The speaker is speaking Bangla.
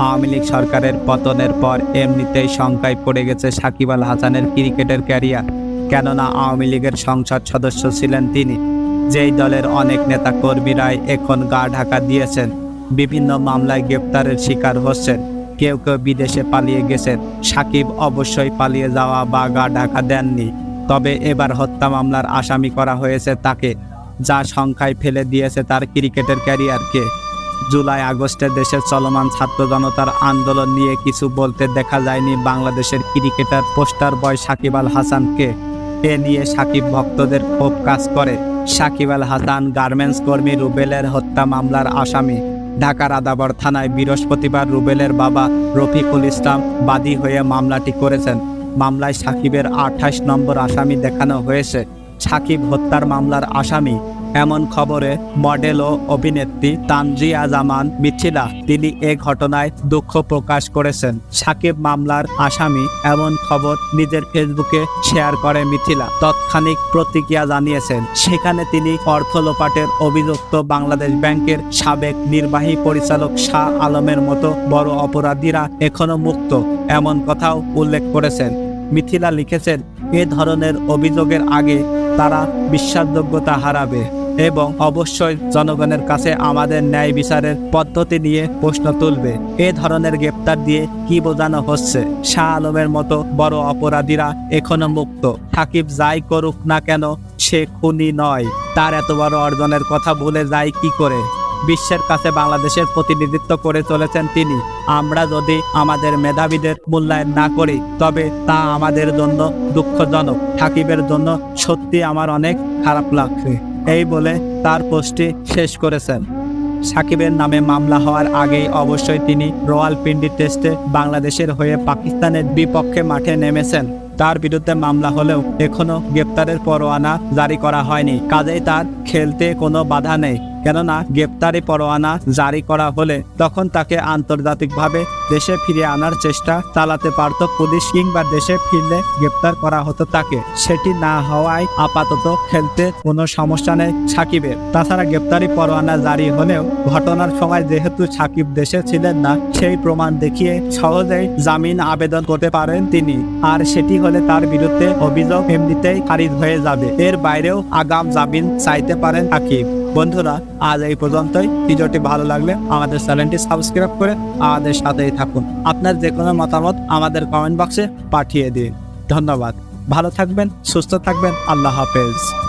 আওয়ামী লীগ সরকারের পতনের পর এমনিতেই শঙ্কায় পড়ে গেছে সাকিব আল হাসানের ক্রিকেটের ক্যারিয়ার। কেননা আওয়ামী লীগের সংসদ সদস্য ছিলেন তিনি। যেই দলের অনেক নেতা কর্মীরাই এখন গা ঢাকা দিয়েছেন। বিভিন্ন মামলায় গ্রেপ্তারের শিকার হচ্ছেন। কেউ কেউ বিদেশে পালিয়ে গেছেন। সাকিব অবশ্যই পালিয়ে যাওয়া বা গা ঢাকা দেননি। তবে এবার হত্যা মামলার আসামি করা হয়েছে তাকে। যা সংখ্যায় ফেলে দিয়েছে তার ক্রিকেটের ক্যারিয়ারকে। জুলাই আগস্টে দেশের চলমান ছাত্র জনতার আন্দোলন নিয়ে কিছু বলতে দেখা যায়নি বাংলাদেশের cricketer, poster boy Shakib Al হাসানকে। এ নিয়ে সাকিব ভক্তদের ক্ষোভ কাজ করে। সাকিব আল হাসান গার্মেন্টস কর্মী রুবেলের হত্যা মামলার আসামি। ঢাকার আদাবর থানায় বৃহস্পতিবার রুবেলের বাবা রফিকুল ইসলাম বাদী হয়ে মামলাটি করেছেন। মামলায় সাকিবের আঠাশ নম্বর আসামি দেখানো হয়েছে। সাকিব হত্যার মামলার আসামি এমন খবরে মডেল ও অভিনেত্রী তানজিয়া জামান মিথিলা, তিনি এ ঘটনায় দুঃখ প্রকাশ করেছেন। সাকিব মামলার আসামি এমন খবর নিজের ফেসবুকে শেয়ার করে মিথিলা। তৎক্ষণিক প্রতিক্রিয়া জানিয়েছেন, সেখানে তিনি অর্থ লোপাটের অভিযুক্ত বাংলাদেশ ব্যাংকের সাবেক নির্বাহী পরিচালক শাহ আলমের মতো বড় অপরাধীরা এখনও মুক্ত, এমন কথাও উল্লেখ করেছেন। মিথিলা লিখেছেন, এ ধরনের অভিযোগের আগে তারা বিশ্বাসযোগ্যতা হারাবে। এবং অবশ্যই জনগণের কাছে আমাদের ন্যায় বিচারের পদ্ধতি নিয়ে প্রশ্ন তুলবে। এ ধরনের গ্রেপ্তার দিয়ে কি বোঝানো হচ্ছে? শাহ আলমের মতো বড় অপরাধীরা এখনও মুক্ত। সাকিব যাই করুক না কেন, সে খুনি নয়। তার এত বড় অর্জনের কথা ভুলে যায় কি করে? বিশ্বের কাছে বাংলাদেশের প্রতিনিধিত্ব করে চলেছেন তিনি। আমরা যদি আমাদের মেধাবীদের মূল্যায়ন না করি, তবে তা আমাদের জন্য দুঃখজনক। সাকিবের জন্য সত্যি আমার অনেক খারাপ লাগছে। এই বলে তার পোস্টটি শেষ করেছেন। সাকিবের নামে মামলা হওয়ার আগেই অবশ্যই তিনি রোয়ালপিন্ডি টেস্টে বাংলাদেশের হয়ে পাকিস্তানের বিপক্ষে মাঠে নেমেছেন। তার বিরুদ্ধে মামলা হলেও এখনও গ্রেপ্তারের পরোয়ানা জারি করা হয়নি। কাজেই তার খেলতে কোনো বাধা নেই। কেননা গ্রেপ্তারি পরোয়ানা জারি করা হলে তখন তাকে আন্তর্জাতিকভাবে দেশে ফিরে আনার চেষ্টা চালাতে পারত পুলিশ কিংবা দেশে ফিরলে গ্রেপ্তার করা হতো তাকে। সেটি না হওয়ায় আপাতত খেলতে কোনো সমস্যা নেই সাকিবের। তাছাড়া গ্রেপ্তারি পরোয়ানা জারি হলেও ঘটনার সময় যেহেতু সাকিব দেশে ছিলেন না, সেই প্রমাণ দেখিয়ে সহজেই জামিন আবেদন করতে পারেন তিনি। আর সেটি হলে তার বিরুদ্ধে অভিযোগ এমনিতেই খারিজ হয়ে যাবে। এর বাইরেও আগাম জামিন চাইতে পারেন সাকিব। বন্ধুরা, আজ এই পর্যন্তই। ভিডিওটি ভালো লাগলে আমাদের চ্যানেলটি সাবস্ক্রাইব করে আমাদের সাথেই থাকুন। আপনার যে কোনো মতামত আমাদের কমেন্ট বক্সে পাঠিয়ে দিন। ধন্যবাদ। ভালো থাকবেন, সুস্থ থাকবেন। আল্লাহ হাফেজ।